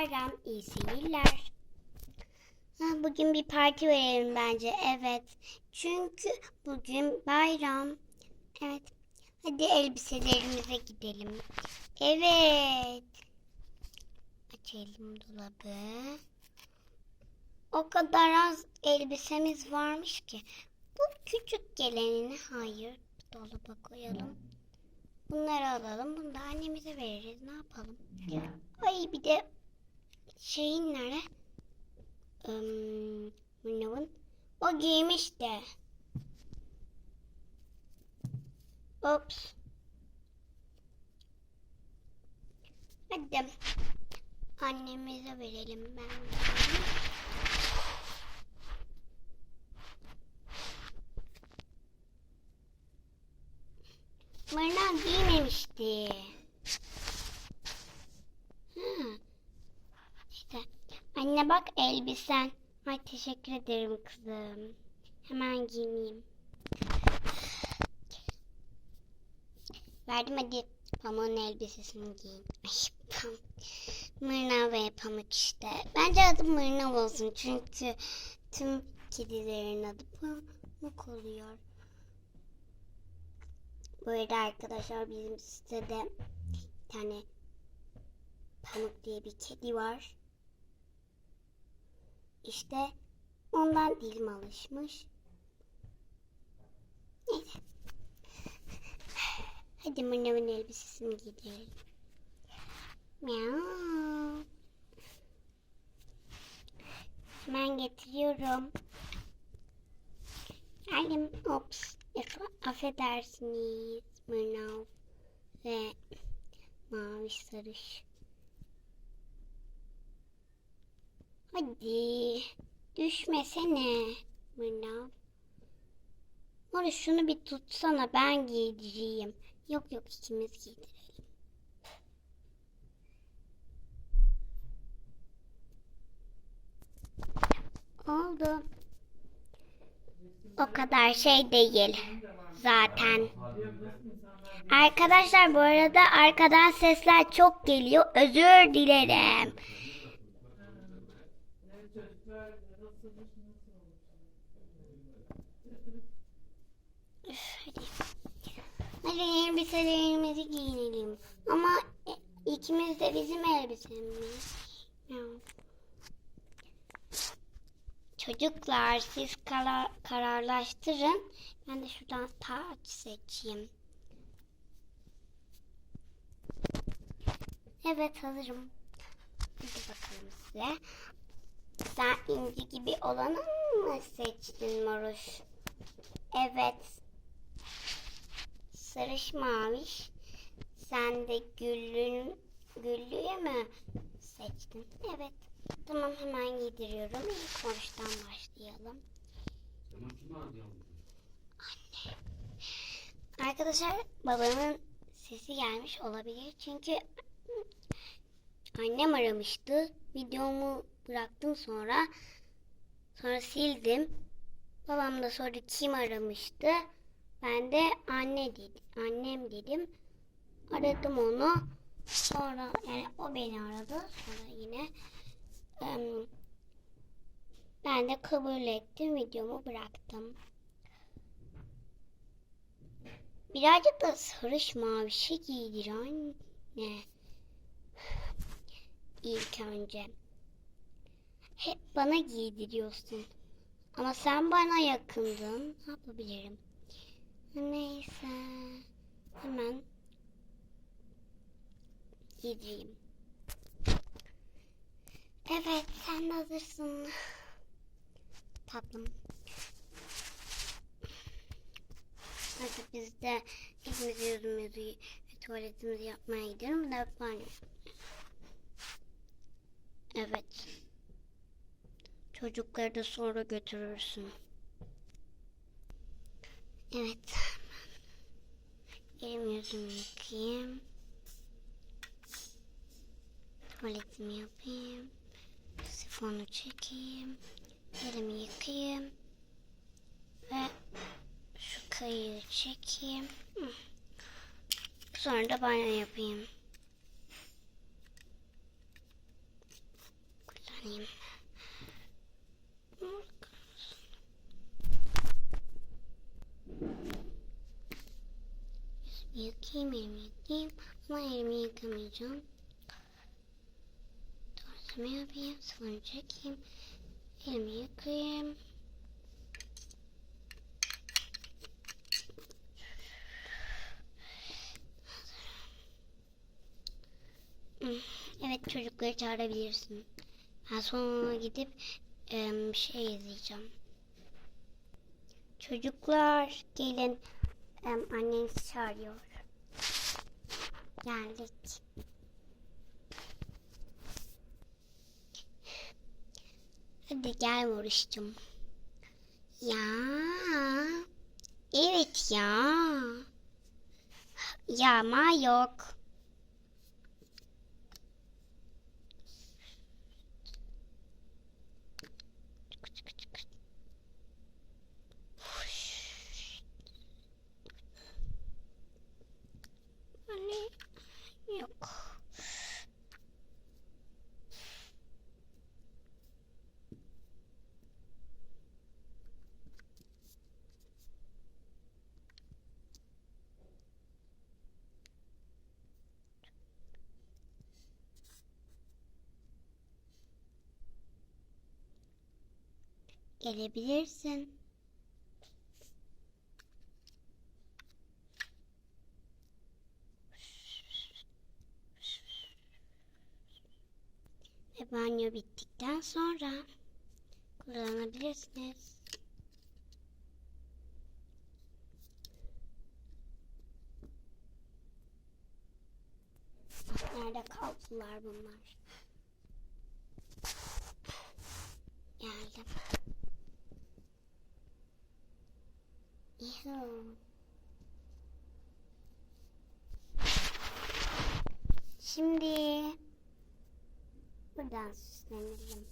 bayram, iyi seyirler. Bugün bir parti verelim bence. Evet. Çünkü bugün bayram. Evet. Hadi elbiselerimize gidelim. Evet. Açalım dolabı. O kadar az elbisemiz varmış ki. Bu küçük gelenini hayır dolaba koyalım. Bunları alalım. Bunu da annemize veririz. Ne yapalım? Ay bir de şeyin nerede? Um. O giymiş de. Ops. Hadi. Annemize verelim ben. Mırna giymemişti. Ha. İşte. Anne bak elbisen. Ay teşekkür ederim kızım. Hemen giyineyim. Verdim hadi pamuğun elbisesini giyin. Ay pam. Mırnav ve pamuk işte. Bence adı Mırnav olsun çünkü tüm kedilerin adı pamuk oluyor. Bu arada arkadaşlar bizim sitede bir tane Pamuk diye bir kedi var. İşte ondan dilim alışmış. Neyse. Hadi Mırnav'ın elbisesini giydirelim. Miau. Hemen getiriyorum. Geldim. Ops. Affedersiniz. Mırnav ve mavi sarış. Hadi. Düşmesene. Mırnav. Orada şunu bir tutsana ben giydireyim. Yok yok ikimiz giydirelim. Oldu. O kadar şey değil zaten. Arkadaşlar bu arada arkadan sesler çok geliyor. Özür dilerim. Hadi. Elbiselerimizi giyinelim. Ama e, ikimiz de bizim elbisemiz. Çocuklar siz karar, kararlaştırın. Ben de şuradan taç seçeyim. Evet hazırım. Hadi bakalım size. Sen inci gibi olanı mı seçtin Moruş? Evet. Sarış maviş. Sen de güllün, güllüye mi seçtin? Evet. Tamam hemen giydiriyorum. İlk oruçtan başlayalım. Arkadaşlar babamın sesi gelmiş olabilir. Çünkü annem aramıştı. Videomu bıraktım sonra. Sonra sildim. Babam da sonra kim aramıştı? Ben de anne dedim. Annem dedim. Aradım onu. Sonra yani o beni aradı. Sonra yine em, ben de kabul ettim. Videomu bıraktım. Birazcık da sarış mavi şey giydir anne. İlk önce. Hep bana giydiriyorsun. Ama sen bana yakındın. Ne yapabilirim? Neyse. Hemen giydireyim. Evet sen de hazırsın. Tatlım. Artık biz de ikimiz yüzümüzü ve tuvaletimizi yapmaya gidelim. Da banyo. Evet. Çocukları da sonra götürürsün. Evet. Elim yüzümü yıkayayım. Tuvaletimi yapayım. Sifonu çekeyim. Elimi yıkayayım. Ve şu kayığı çekeyim. Sonra da banyo yapayım. yıkayayım. Yıkayayım, elimi yıkayayım. Ama elimi yıkamayacağım. Doğrusunu yapayım, sıvını çekeyim. Elimi yıkayayım. Hmm, Evet çocukları çağırabilirsin. Ben sonra gidip bir şey izleyeceğim. Çocuklar gelin. Em, anneniz çağırıyor. Geldik. Hadi gel Moruş'cum. Ya. Evet ya. Ya ama yok. Anne yok. Gelebilirsin. Ve banyo bittikten sonra kullanabilirsiniz. Nerede kaldılar bunlar? Geldim. Şimdi buradan süslenelim.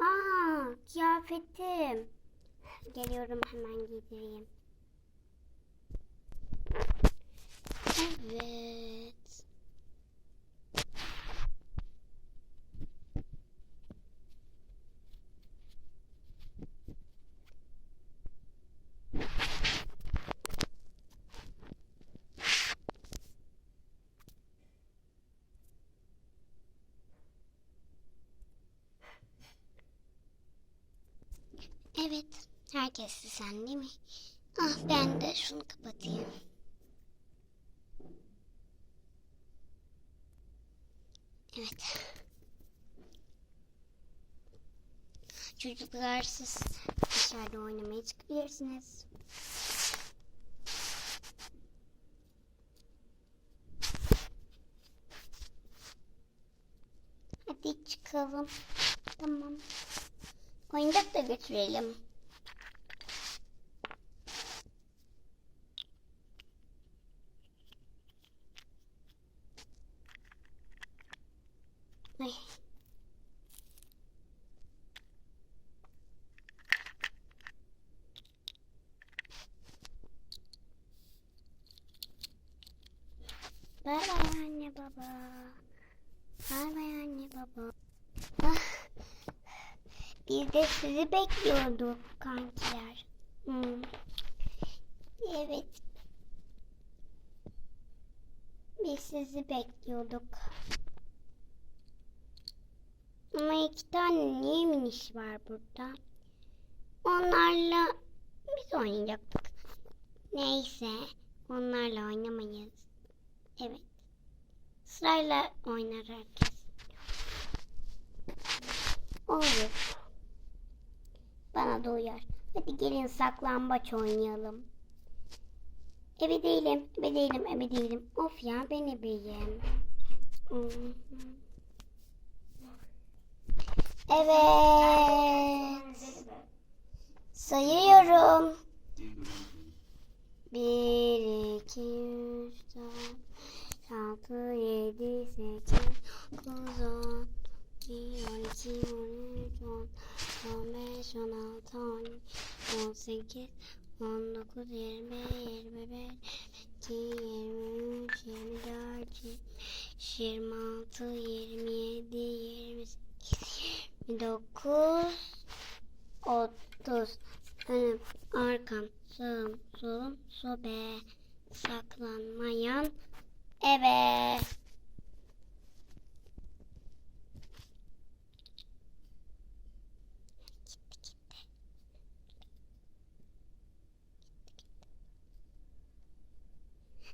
Aa, kıyafetim. Geliyorum hemen giydireyim. Evet. Herkes sen değil mi? Ah ben de şunu kapatayım. Evet. Çocuklar siz dışarıda oynamaya çıkabilirsiniz. Hadi çıkalım. Tamam. Oyuncak da götürelim. Ay. Bay bay anne baba. Bay bay anne baba. Ah. Biz de sizi bekliyorduk kankiler. Hmm. Evet. Biz sizi bekliyorduk. Ama iki tane niye miniş var burada? Onlarla biz oynayacaktık. Neyse. Onlarla oynamayız. Evet. Sırayla oynar herkes. Olur. Bana da uyar. Hadi gelin saklambaç oynayalım. Ebe değilim, ebe değilim, ebe değilim. Of ya ben ebeyim. Evet. Sayıyorum. Bir, iki, üç, dört, altı, yedi, sekiz, dokuz, on, iki, on iki, on üç, on, on beş, on altı, on yedi, on sekiz, 19, 20, 21, 22, 23, 24, 26, 27, 28, 29, 30. Önüm, arkam, sağım, solum, sobe. Saklanmayan ebe.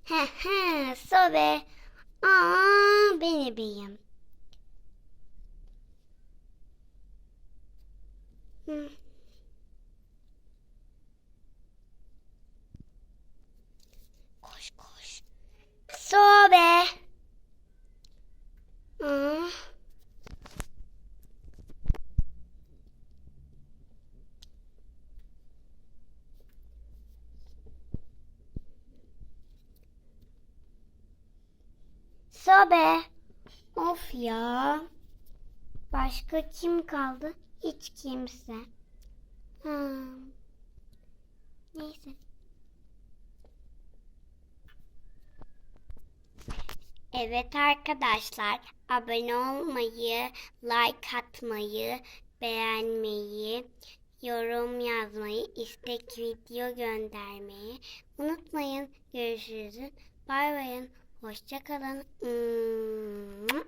He he, sobe. Aa, beni beyim. Hı. Koş koş. Sobe. Aa. Sobe. Of ya. Başka kim kaldı? Hiç kimse. Hmm. Neyse. Evet arkadaşlar, abone olmayı, like atmayı, beğenmeyi, yorum yazmayı, istek video göndermeyi unutmayın. Görüşürüz. Bay bayın. Hoşçakalın. Hmm.